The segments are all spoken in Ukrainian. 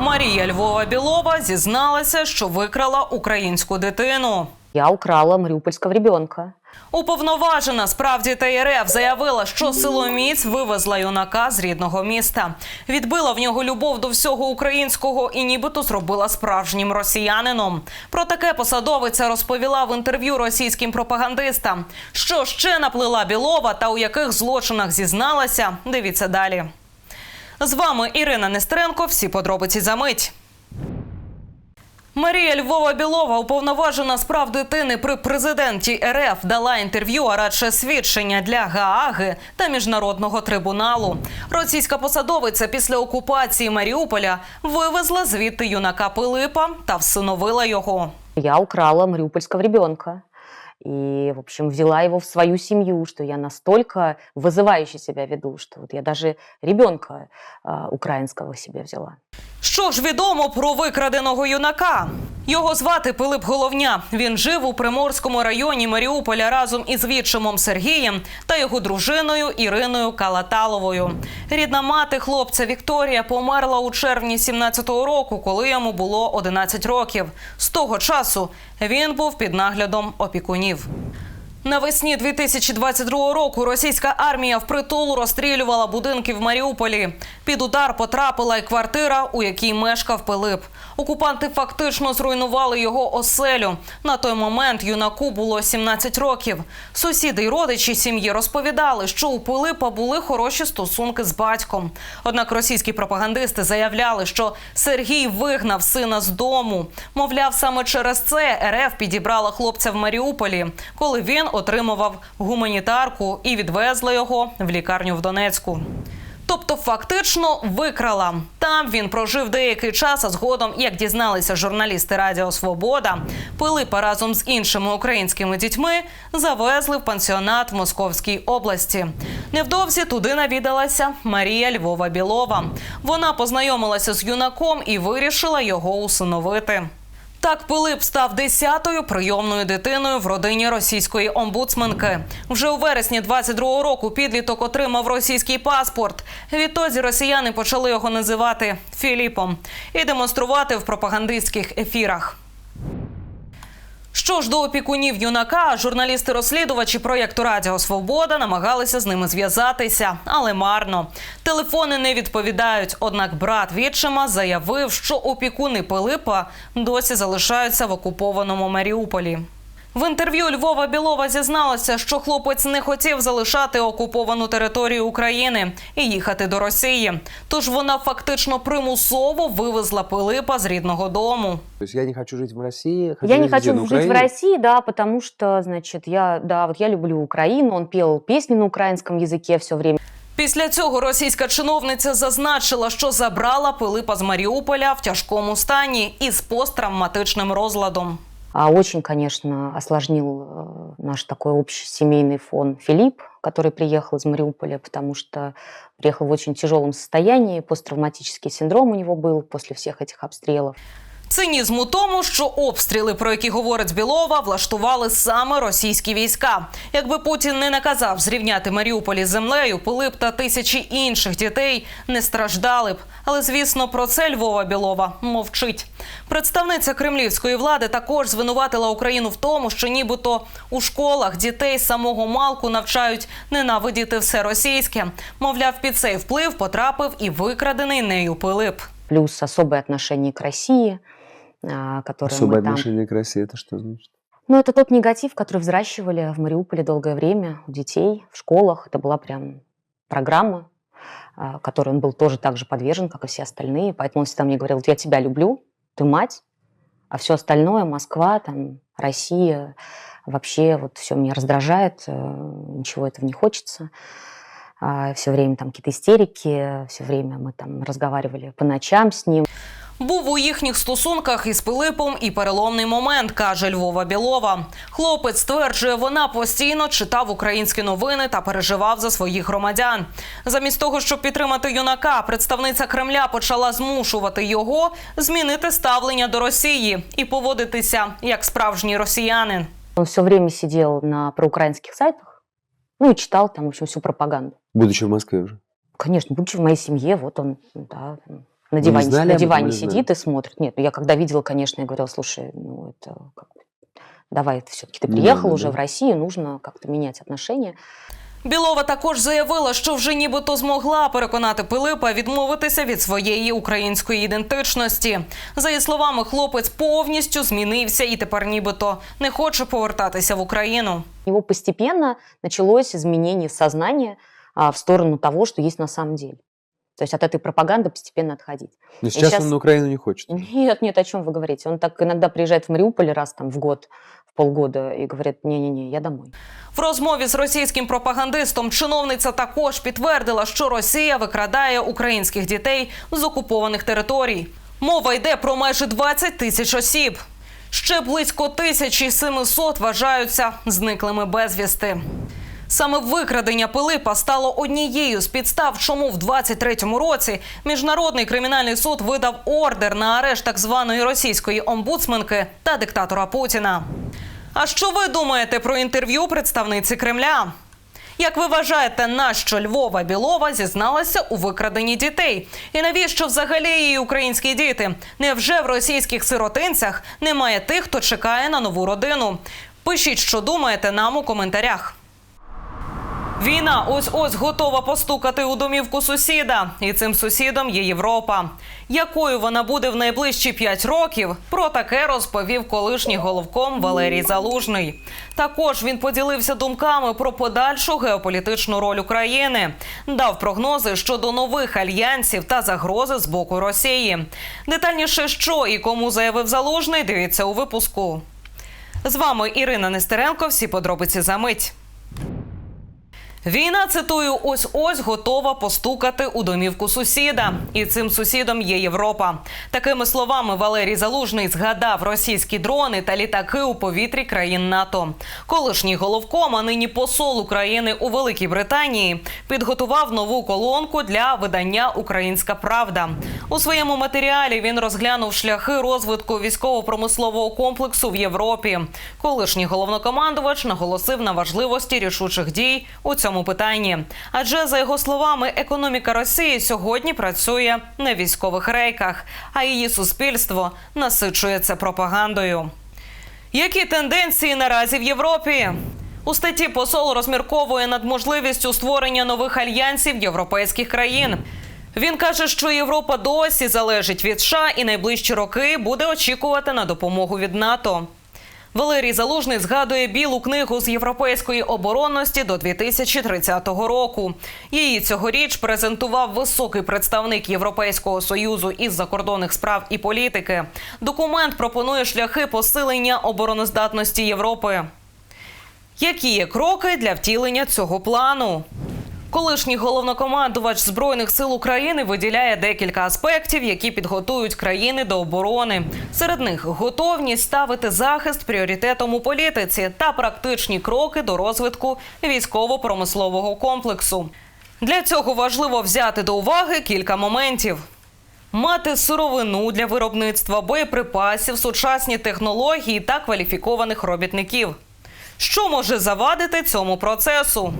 Марія Львова Білова зізналася, що викрала українську дитину. Я украла мариупольского ребенка. Уповноважена справ дітей РФ заявила, що силоміць вивезла юнака з рідного міста. Відбила в нього любов до всього українського і нібито зробила справжнім росіянином. Про таке посадовиця розповіла в інтерв'ю російським пропагандистам. Що ще наплила Білова та у яких злочинах зізналася? Дивіться далі. З вами Ірина Нестеренко. Всі подробиці за мить. Марія Львова Білова, уповноважена з прав дитини при президенті РФ, дала інтерв'ю, а радше свідчення для Гааги та міжнародного трибуналу. Російська посадовиця після окупації Маріуполя вивезла звідти юнака Пилипа та всиновила його. Я украла мариупольского ребенка. И, в общем, взяла его в свою семью, что я настолько вызывающе себя веду, что вот я даже ребенка э, украинского себе взяла. Що ж відомо про викраденого юнака? Його звати Пилип Головня. Він жив у Приморському районі Маріуполя разом із відчимом Сергієм та його дружиною Іриною Калаталовою. Рідна мати хлопця Вікторія померла у червні 17-го року, коли йому було 11 років. З того часу він був під наглядом опікунів. Навесні 2022 року російська армія впритул розстрілювала будинки в Маріуполі. Під удар потрапила й квартира, у якій мешкав Пилип. Окупанти фактично зруйнували його оселю. На той момент юнаку було 17 років. Сусіди й родичі сім'ї розповідали, що у Пилипа були хороші стосунки з батьком. Однак російські пропагандисти заявляли, що Сергій вигнав сина з дому. Мовляв, саме через це РФ підібрала хлопця в Маріуполі, коли він отримував гуманітарку і відвезли його в лікарню в Донецьку. Тобто, фактично викрала. Там він прожив деякий час, а згодом, як дізналися журналісти Радіо Свобода, Пилипа разом з іншими українськими дітьми завезли в пансіонат в Московській області. Невдовзі туди навідалася Марія Львова Білова. Вона познайомилася з юнаком і вирішила його усиновити. Так Пилип став десятою прийомною дитиною в родині російської омбудсменки. Вже у вересні 22-го року підліток отримав російський паспорт. Відтоді росіяни почали його називати Філіпом і демонструвати в пропагандистських ефірах. Що ж до опікунів юнака, журналісти-розслідувачі проєкту Радіо Свобода намагалися з ними зв'язатися, але марно. Телефони не відповідають. Однак брат відчима заявив, що опікуни Пилипа досі залишаються в окупованому Маріуполі. В інтерв'ю Львова Білова зізналася, що хлопець не хотів залишати окуповану територію України і їхати до Росії. Тож вона фактично примусово вивезла Пилипа з рідного дому. То есть я не хочу жить в России. хочу Я не хочу? На в? России, да, потому что, значит, я, да, вот я люблю Украину, он пел песни на украинском языке все время. Після цього російська чиновниця зазначила, що забрала Пилипа з Маріуполя в тяжкому стані із посттравматичним розладом. А очень, конечно, осложнил э, наш такой общий семейный фон Филипп, который приехал из Мариуполя, потому что приехал в очень тяжелом состоянии, посттравматический синдром у него был после всех этих обстрелов. Цинізм у тому, що обстріли, про які говорить Білова, влаштували саме російські війська. Якби Путін не наказав зрівняти Маріуполі з землею, Пилип та тисячі інших дітей не страждали б. Але звісно, про це Львова Білова мовчить. Представниця кремлівської влади також звинуватила Україну в тому, що нібито у школах дітей самого малку навчають ненавидіти все російське. Мовляв, під цей вплив потрапив і викрадений нею Пилип. Плюс особое отношение к России, а, которое Особое мы там... отношение к России, это что значит? Ну, это тот негатив, который взращивали в Мариуполе долгое время у детей в школах. Это была прям программа, а, которой он был тоже так же подвержен, как и все остальные. Поэтому он всегда мне говорил, я тебя люблю, ты мать, а все остальное, Москва, там, Россия, вообще вот все меня раздражает, э, ничего этого не хочется. Все время там какие-то истерики, все время мы там разговаривали по ночам с ним. Був у їхніх стосунках із Пилипом і переломний момент, каже Львова Білова. Хлопець стверджує, вона постійно читав українські новини та переживав за своїх громадян. Замість того, щоб підтримати юнака, представниця Кремля почала змушувати його змінити ставлення до Росії і поводитися як справжній росіянин. Он все время сидел на проукраинских сайтах, ну и читал там, в общем, всю пропаганду. Будучи в Москве уже. Конечно, будучи в моей семье, вот он, да, на не диване, знали на об этом диване или знали? сидит и смотрит. Нет, ну я когда видела, конечно, я говорила, слушай, ну это как бы, давай, все-таки ты Ну, приехал да, уже да. в Россию, нужно как-то менять отношения. Білова також заявила, що вже нібито змогла переконати Пилипа відмовитися від своєї української ідентичності. За її словами, хлопець повністю змінився і тепер нібито не хоче повертатися в Україну. У него постепенно началось изменение сознания а, в сторону того, что есть на самом деле. То есть от этой пропаганды постепенно отходить. Но сейчас щас- он на Украину не хочет. Нет, нет, о чем вы говорите? Он так иногда приезжает в Мариуполь раз там в год, в полгода и говорит, не-не-не, я домой. В розмові з російським пропагандистом чиновниця також підтвердила, що Росія викрадає українських дітей з окупованих територій. Мова йде про майже 20 тисяч осіб. Ще близько 1700 вважаються зниклими безвісти. Саме викрадення Пилипа стало однією з підстав, чому в 23-му році міжнародний кримінальний суд видав ордер на арешт так званої російської омбудсменки та диктатора Путіна. А що ви думаєте про інтерв'ю представниці Кремля? Як ви вважаєте, нащо Львова Білова зізналася у викраденні дітей? І навіщо взагалі її українські діти? Невже в російських сиротинцях немає тих, хто чекає на нову родину? Пишіть, що думаєте нам у коментарях. Війна ось ось готова постукати у домівку сусіда, і цим сусідом є Європа. Якою вона буде в найближчі п'ять років? Про таке розповів колишній головком Валерій Залужний. Також він поділився думками про подальшу геополітичну роль України, дав прогнози щодо нових альянсів та загрози з боку Росії. Детальніше, що і кому заявив Залужний, дивіться у випуску. З вами Ірина Нестеренко. Всі подробиці за мить. Війна, цитую, ось ось готова постукати у домівку сусіда, і цим сусідом є Європа. Такими словами Валерій Залужний згадав російські дрони та літаки у повітрі країн НАТО. Колишній головком, а нині посол України у Великій Британії, підготував нову колонку для видання Українська Правда. У своєму матеріалі він розглянув шляхи розвитку військово-промислового комплексу в Європі. Колишній головнокомандувач наголосив на важливості рішучих дій у цьому питанні. Адже за його словами, економіка Росії сьогодні працює на військових рейках, а її суспільство насичується пропагандою. Які тенденції наразі в Європі? У статті посол розмірковує над можливістю створення нових альянсів європейських країн. Він каже, що Європа досі залежить від США і найближчі роки буде очікувати на допомогу від НАТО. Валерій Залужний згадує білу книгу з європейської оборонності до 2030 року. Її цьогоріч презентував високий представник Європейського союзу із закордонних справ і політики. Документ пропонує шляхи посилення обороноздатності Європи. Які є кроки для втілення цього плану? Колишній головнокомандувач збройних сил України виділяє декілька аспектів, які підготують країни до оборони. Серед них готовність ставити захист пріоритетом у політиці та практичні кроки до розвитку військово-промислового комплексу. Для цього важливо взяти до уваги кілька моментів. Мати сировину для виробництва боєприпасів, сучасні технології та кваліфікованих робітників. Що може завадити цьому процесу?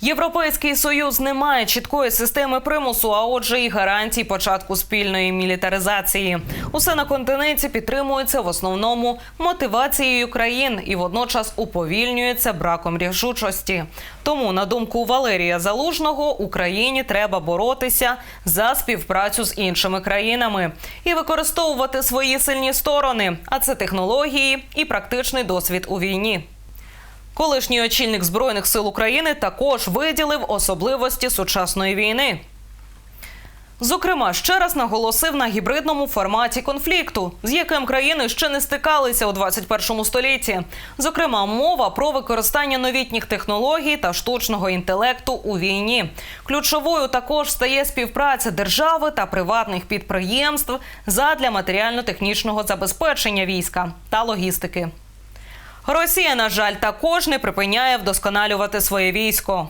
Європейський союз не має чіткої системи примусу, а отже, і гарантій початку спільної мілітаризації. Усе на континенті підтримується в основному мотивацією країн і водночас уповільнюється браком рішучості. Тому, на думку Валерія Залужного, Україні треба боротися за співпрацю з іншими країнами і використовувати свої сильні сторони, а це технології і практичний досвід у війні. Колишній очільник збройних сил України також виділив особливості сучасної війни. Зокрема, ще раз наголосив на гібридному форматі конфлікту, з яким країни ще не стикалися у 21 столітті. Зокрема, мова про використання новітніх технологій та штучного інтелекту у війні. Ключовою також стає співпраця держави та приватних підприємств задля матеріально-технічного забезпечення війська та логістики. Росія, на жаль, також не припиняє вдосконалювати своє військо.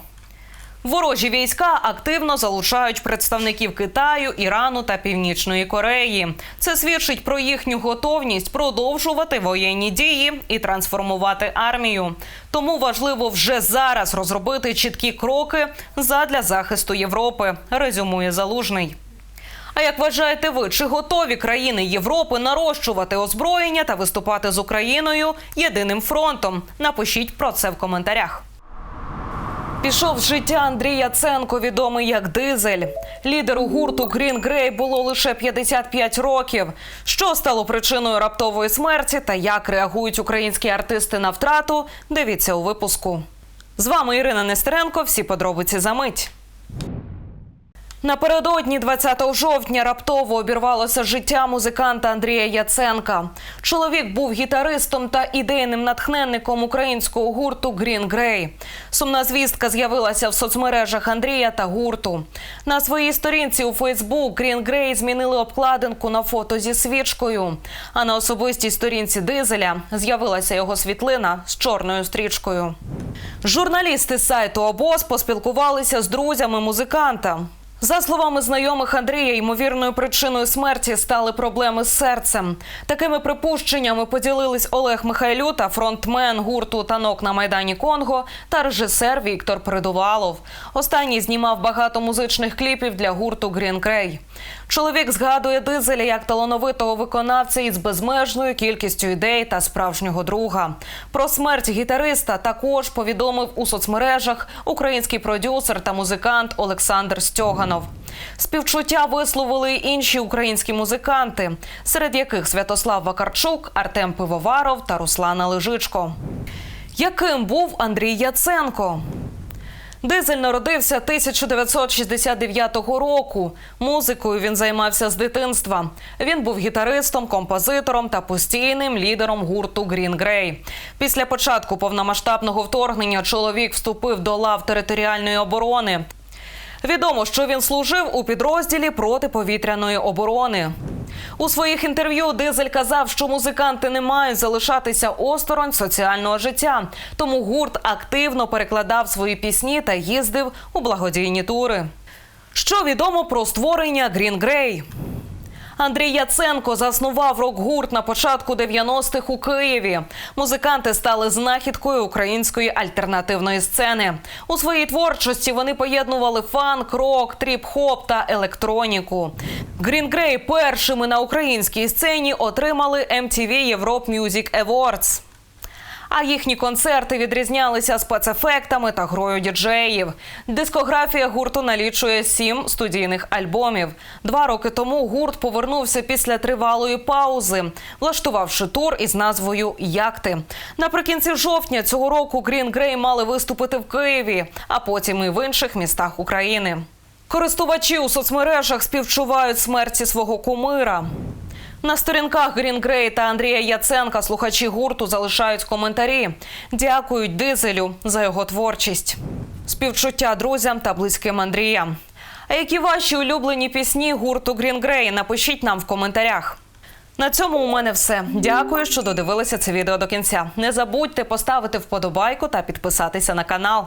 Ворожі війська активно залучають представників Китаю, Ірану та Північної Кореї. Це свідчить про їхню готовність продовжувати воєнні дії і трансформувати армію. Тому важливо вже зараз розробити чіткі кроки задля захисту Європи. Резюмує залужний. А як вважаєте ви, чи готові країни Європи нарощувати озброєння та виступати з Україною єдиним фронтом? Напишіть про це в коментарях. Пішов з життя Андрій Яценко, відомий як Дизель. Лідеру гурту Green Grey було лише 55 років. Що стало причиною раптової смерті та як реагують українські артисти на втрату? Дивіться у випуску. З вами Ірина Нестеренко. Всі подробиці за мить. Напередодні 20 жовтня раптово обірвалося життя музиканта Андрія Яценка. Чоловік був гітаристом та ідейним натхненником українського гурту Green Grey. Сумна звістка з'явилася в соцмережах Андрія та гурту. На своїй сторінці у Фейсбук Green Grey змінили обкладинку на фото зі свічкою. А на особистій сторінці дизеля з'явилася його світлина з чорною стрічкою. Журналісти сайту обоз поспілкувалися з друзями музиканта. За словами знайомих Андрія, ймовірною причиною смерті стали проблеми з серцем. Такими припущеннями поділились Олег Михайлюта, фронтмен гурту Танок на майдані Конго та режисер Віктор Придувалов. Останній знімав багато музичних кліпів для гурту Грін Grey. Чоловік згадує дизеля як талановитого виконавця із безмежною кількістю ідей та справжнього друга. Про смерть гітариста також повідомив у соцмережах український продюсер та музикант Олександр Стьоганов. Співчуття висловили інші українські музиканти, серед яких Святослав Вакарчук, Артем Пивоваров та Руслана Лежичко. Яким був Андрій Яценко? Дизель народився 1969 року. Музикою він займався з дитинства. Він був гітаристом, композитором та постійним лідером гурту Green Grey. Після початку повномасштабного вторгнення чоловік вступив до лав територіальної оборони. Відомо, що він служив у підрозділі протиповітряної оборони. У своїх інтерв'ю Дизель казав, що музиканти не мають залишатися осторонь соціального життя. Тому гурт активно перекладав свої пісні та їздив у благодійні тури. Що відомо про створення Green Grey? Андрій Яценко заснував рок-гурт на початку 90-х у Києві. Музиканти стали знахідкою української альтернативної сцени. У своїй творчості вони поєднували фанк, рок, тріп-хоп та електроніку. Green Grey першими на українській сцені отримали MTV Europe Music Awards. А їхні концерти відрізнялися спецефектами та грою діджеїв. Дискографія гурту налічує сім студійних альбомів. Два роки тому гурт повернувся після тривалої паузи, влаштувавши тур із назвою Якти. Наприкінці жовтня цього року Green Grey мали виступити в Києві, а потім і в інших містах України. Користувачі у соцмережах співчувають смерті свого кумира. На сторінках Grey та Андрія Яценка слухачі гурту залишають коментарі. Дякують дизелю за його творчість. Співчуття друзям та близьким Андрія. А які ваші улюблені пісні гурту Grey? Напишіть нам в коментарях. На цьому у мене все. Дякую, що додивилися це відео до кінця. Не забудьте поставити вподобайку та підписатися на канал.